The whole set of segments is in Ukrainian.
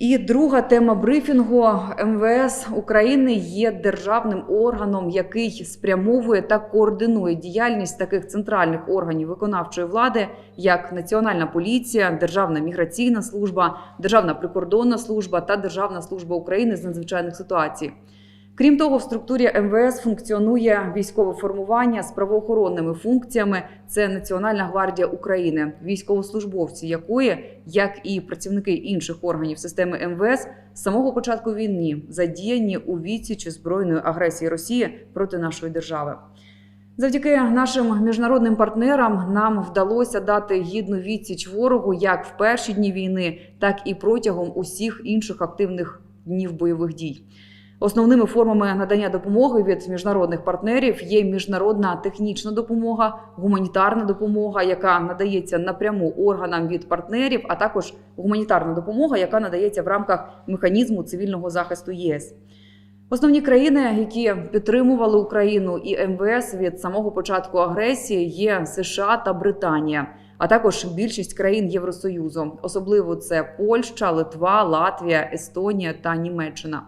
І друга тема брифінгу МВС України є державним органом, який спрямовує та координує діяльність таких центральних органів виконавчої влади, як Національна поліція, Державна міграційна служба, Державна прикордонна служба та Державна служба України з надзвичайних ситуацій. Крім того, в структурі МВС функціонує військове формування з правоохоронними функціями. Це Національна гвардія України, військовослужбовці якої, як і працівники інших органів системи МВС, з самого початку війни задіяні у відсічі збройної агресії Росії проти нашої держави. Завдяки нашим міжнародним партнерам нам вдалося дати гідну відсіч ворогу як в перші дні війни, так і протягом усіх інших активних днів бойових дій. Основними формами надання допомоги від міжнародних партнерів є міжнародна технічна допомога, гуманітарна допомога, яка надається напряму органам від партнерів, а також гуманітарна допомога, яка надається в рамках механізму цивільного захисту ЄС. Основні країни, які підтримували Україну і МВС від самого початку агресії, є США та Британія, а також більшість країн Євросоюзу, особливо це Польща, Литва, Латвія, Естонія та Німеччина.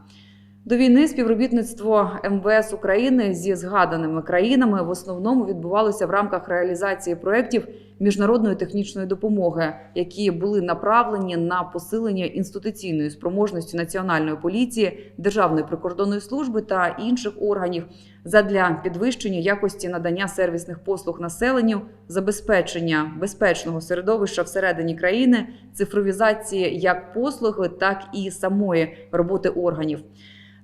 До війни співробітництво МВС України зі згаданими країнами в основному відбувалося в рамках реалізації проєктів міжнародної технічної допомоги, які були направлені на посилення інституційної спроможності національної поліції, державної прикордонної служби та інших органів задля підвищення якості надання сервісних послуг населенню, забезпечення безпечного середовища всередині країни, цифровізації як послуги, так і самої роботи органів.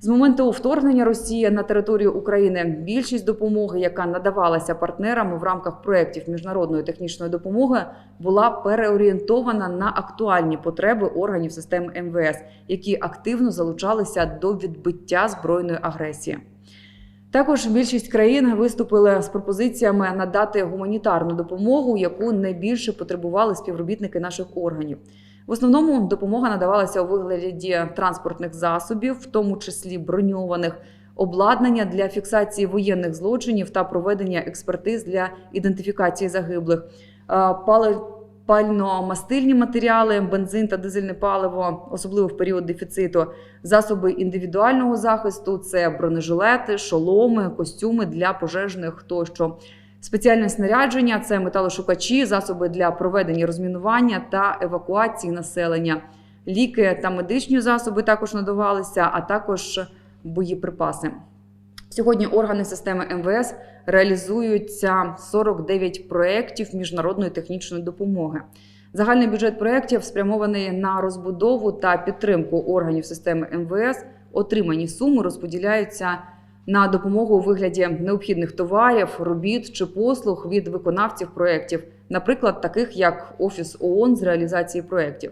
З моменту вторгнення Росії на територію України більшість допомоги, яка надавалася партнерам в рамках проєктів міжнародної технічної допомоги, була переорієнтована на актуальні потреби органів системи МВС, які активно залучалися до відбиття збройної агресії. Також більшість країн виступили з пропозиціями надати гуманітарну допомогу, яку найбільше потребували співробітники наших органів. В основному допомога надавалася у вигляді транспортних засобів, в тому числі броньованих, обладнання для фіксації воєнних злочинів та проведення експертиз для ідентифікації загиблих, е, пально-мастильні матеріали, бензин та дизельне паливо, особливо в період дефіциту, засоби індивідуального захисту це бронежилети, шоломи, костюми для пожежних тощо. Спеціальне снарядження це металошукачі, засоби для проведення розмінування та евакуації населення, ліки та медичні засоби також надавалися, а також боєприпаси. Сьогодні органи системи МВС реалізуються 49 проєктів міжнародної технічної допомоги. Загальний бюджет проєктів спрямований на розбудову та підтримку органів системи МВС. Отримані суми розподіляються на допомогу у вигляді необхідних товарів, робіт чи послуг від виконавців проєктів, наприклад, таких як Офіс ООН з реалізації проєктів.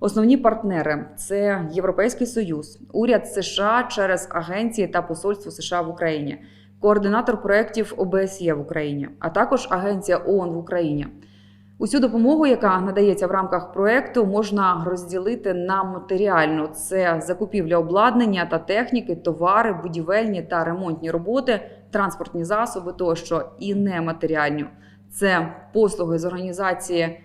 Основні партнери це Європейський Союз, уряд США через агенції та посольство США в Україні, координатор проєктів ОБСЄ в Україні, а також Агенція ООН в Україні. Усю допомогу, яка надається в рамках проекту, можна розділити на матеріальну: це закупівля обладнання та техніки, товари, будівельні та ремонтні роботи, транспортні засоби тощо, і нематеріальну. Це послуги з організації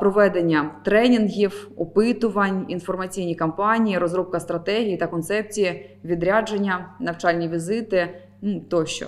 проведення тренінгів, опитувань, інформаційні кампанії, розробка стратегії та концепції, відрядження, навчальні візити тощо.